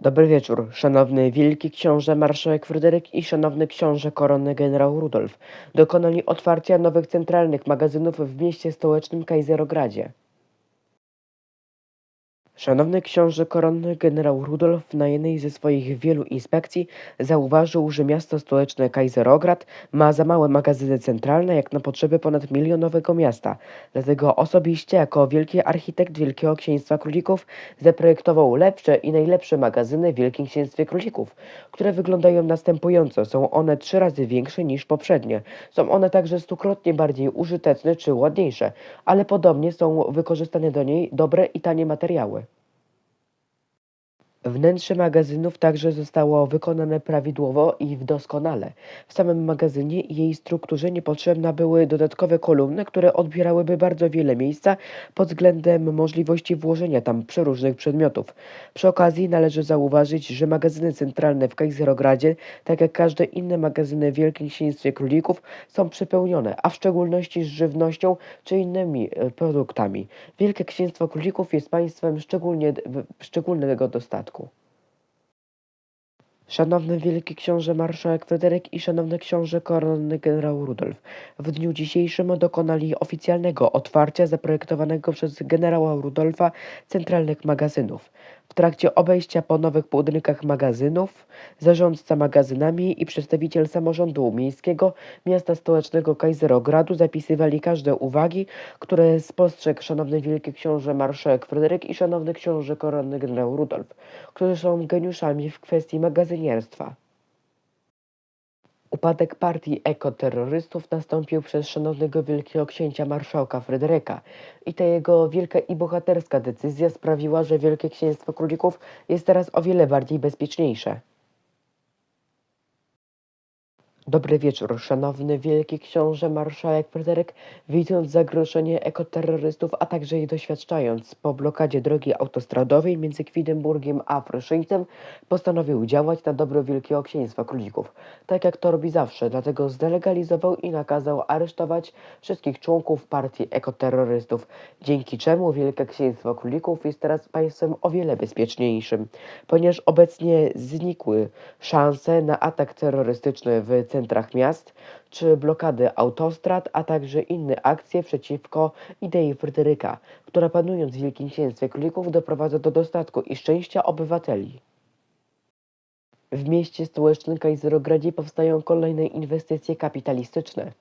Dobry wieczór, szanowny wielki książę marszałek Fryderyk i szanowny książę koronny generał Rudolf. Dokonali otwarcia nowych centralnych magazynów w mieście stołecznym Kajzerogradzie. Szanowny książę koronny generał Rudolf na jednej ze swoich wielu inspekcji zauważył, że miasto stołeczne Kajzerograd ma za małe magazyny centralne jak na potrzeby ponad milionowego miasta. Dlatego osobiście jako wielki architekt Wielkiego Księstwa Królików zaprojektował lepsze i najlepsze magazyny w Wielkim Księstwie Królików, które wyglądają następująco. Są one trzy razy większe niż poprzednie. Są one także stukrotnie bardziej użyteczne czy ładniejsze, ale podobnie są wykorzystane do niej dobre i tanie materiały. Wnętrze magazynów także zostało wykonane prawidłowo i doskonale. W samym magazynie i jej strukturze niepotrzebne były dodatkowe kolumny, które odbierałyby bardzo wiele miejsca pod względem możliwości włożenia tam przeróżnych przedmiotów. Przy okazji należy zauważyć, że magazyny centralne w Kajzerogradzie, tak jak każde inne magazyny w Wielkim Księstwie Królików, są przepełnione, a w szczególności z żywnością czy innymi e, produktami. Wielkie Księstwo Królików jest państwem szczególnie, szczególnego dostatku. Szanowny Wielki Książę Marszałek Fryderyk i Szanowny Książę Koronny Generał Rudolf, w dniu dzisiejszym dokonali oficjalnego otwarcia zaprojektowanego przez generała Rudolfa centralnych magazynów. W trakcie obejścia po nowych budynkach magazynów, zarządca magazynami i przedstawiciel samorządu miejskiego miasta stołecznego Kajzerogradu zapisywali każde uwagi, które spostrzegł Szanowny Wielki Książę Marszałek Fryderyk i Szanowny Książę Koronny Generał Rudolf którzy są geniuszami w kwestii magazynierstwa. Upadek partii ekoterrorystów nastąpił przez szanownego wielkiego księcia marszałka Fryderyka i ta jego wielka i bohaterska decyzja sprawiła, że Wielkie Księstwo Królików jest teraz o wiele bardziej bezpieczniejsze. Dobry wieczór, szanowny wielki książę marszałek Fryderyk, widząc zagrożenie ekoterrorystów, a także je doświadczając po blokadzie drogi autostradowej między Kwidynburgiem a Fryszyńcem, postanowił działać na dobro Wielkiego Księstwa Królików, tak jak to robi zawsze, dlatego zdelegalizował i nakazał aresztować wszystkich członków partii ekoterrorystów, dzięki czemu Wielkie Księstwo Królików jest teraz państwem o wiele bezpieczniejszym, ponieważ obecnie znikły szanse na atak terrorystyczny w centrach miast czy blokady autostrad, a także inne akcje przeciwko idei Fryderyka, która panując w Wielkim Księstwie Królików doprowadza do dostatku i szczęścia obywateli. W mieście stołecznym Kajzerogradzie powstają kolejne inwestycje kapitalistyczne.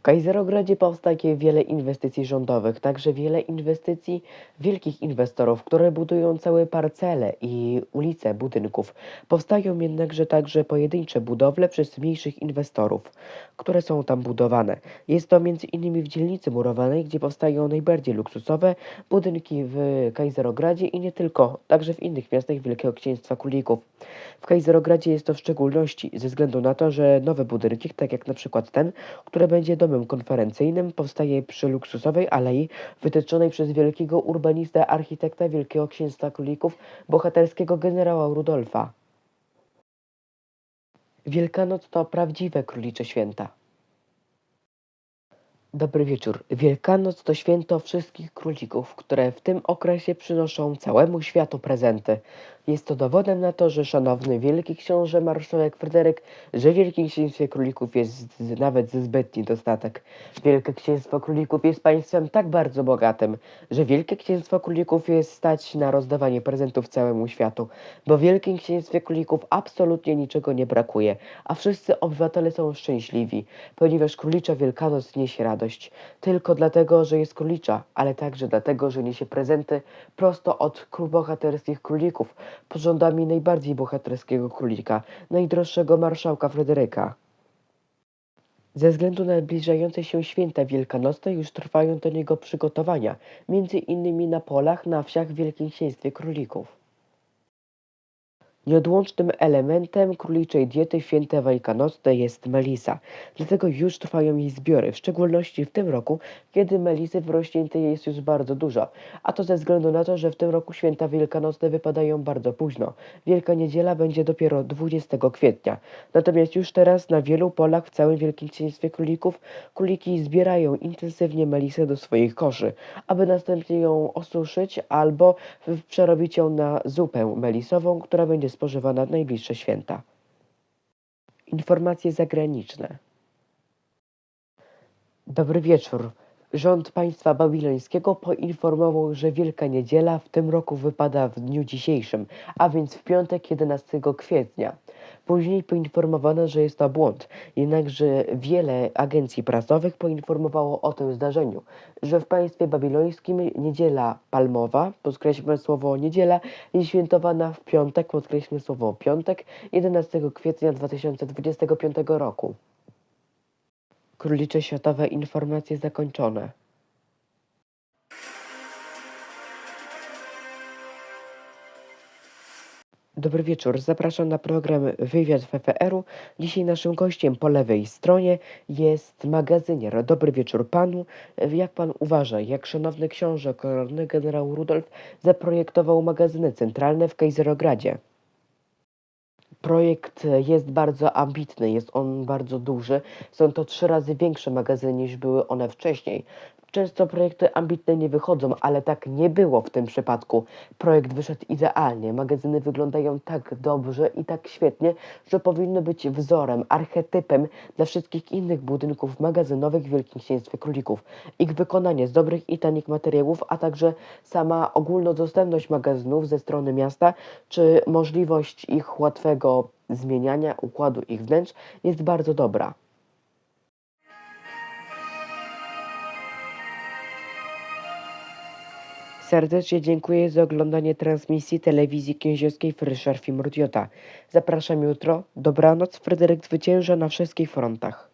W Kajzerogradzie powstaje wiele inwestycji rządowych, także wiele inwestycji wielkich inwestorów, które budują całe parcele i ulice budynków. Powstają jednakże także pojedyncze budowle przez mniejszych inwestorów, które są tam budowane. Jest to innymi w dzielnicy murowanej, gdzie powstają najbardziej luksusowe budynki w Kajzerogradzie i nie tylko, także w innych miastach Wielkiego Księstwa Królików. W Kajzerogradzie jest to w szczególności ze względu na to, że nowe budynki, tak jak na przykład ten, które będzie domem konferencyjnym, powstaje przy luksusowej alei wytyczonej przez wielkiego urbanistę, architekta Wielkiego Księstwa Królików, bohaterskiego generała Rudolfa. Wielkanoc to prawdziwe królicze święta. Dobry wieczór. Wielkanoc to święto wszystkich królików, które w tym okresie przynoszą całemu światu prezenty. Jest to dowodem na to, że szanowny wielki książę marszałek Fryderyk, że Wielkim Księstwie Królików jest nawet zbytni dostatek. Wielkie Księstwo Królików jest państwem tak bardzo bogatym, że Wielkie Księstwo Królików jest stać na rozdawanie prezentów całemu światu, bo w Wielkim Księstwie Królików absolutnie niczego nie brakuje, a wszyscy obywatele są szczęśliwi, ponieważ królicza Wielkanoc niesie radość. Tylko dlatego, że jest królicza, ale także dlatego, że niesie prezenty prosto od bohaterskich królików, pod najbardziej bohaterskiego królika, najdroższego marszałka Fryderyka. Ze względu na zbliżające się święta wielkanocne już trwają do niego przygotowania, między innymi na polach, na wsiach w Wielkim Księstwie Królików. Nieodłącznym elementem króliczej diety wielkanocne jest melisa, dlatego już trwają jej zbiory, w szczególności w tym roku, kiedy melisy wrośniętej jest już bardzo dużo, a to ze względu na to, że w tym roku święta wielkanocne wypadają bardzo późno. Wielka Niedziela będzie dopiero 20 kwietnia. Natomiast już teraz na wielu polach w całym Wielkim Księstwie Królików króliki zbierają intensywnie melisę do swoich koszy, aby następnie ją osuszyć albo przerobić ją na zupę melisową, która będzie spożywana w najbliższe święta. Informacje zagraniczne. Dobry wieczór. Rząd państwa babilońskiego poinformował, że Wielka Niedziela w tym roku wypada w dniu dzisiejszym, a więc w piątek 11 kwietnia. Później poinformowano, że jest to błąd, jednakże wiele agencji prasowych poinformowało o tym zdarzeniu, że w państwie babilońskim niedziela palmowa, podkreślmy słowo niedziela, jest świętowana w piątek, podkreślmy słowo piątek, 11 kwietnia 2025 roku. Królicze Światowe informacje zakończone. Dobry wieczór, zapraszam na program Wywiad FFR-u. Dzisiaj naszym gościem po lewej stronie jest magazynier. Dobry wieczór panu. Jak pan uważa, jak szanowny książę koronny generał Rudolf zaprojektował magazyny centralne w Kejzerogradzie? Projekt jest bardzo ambitny, jest on bardzo duży. Są to trzy razy większe magazyny niż były one wcześniej. Często projekty ambitne nie wychodzą, ale tak nie było w tym przypadku. Projekt wyszedł idealnie. Magazyny wyglądają tak dobrze i tak świetnie, że powinny być wzorem, archetypem dla wszystkich innych budynków magazynowych w Wielkim Księstwie Królików. Ich wykonanie z dobrych i tanich materiałów, a także sama ogólnodostępność magazynów ze strony miasta, czy możliwość ich łatwego zmieniania, układu ich wnętrz jest bardzo dobra. Serdecznie dziękuję za oglądanie transmisji telewizji kędzierskiej Fryszar Fimurdiota. Zapraszam jutro. Dobranoc. Fryderyk zwycięża na wszystkich frontach.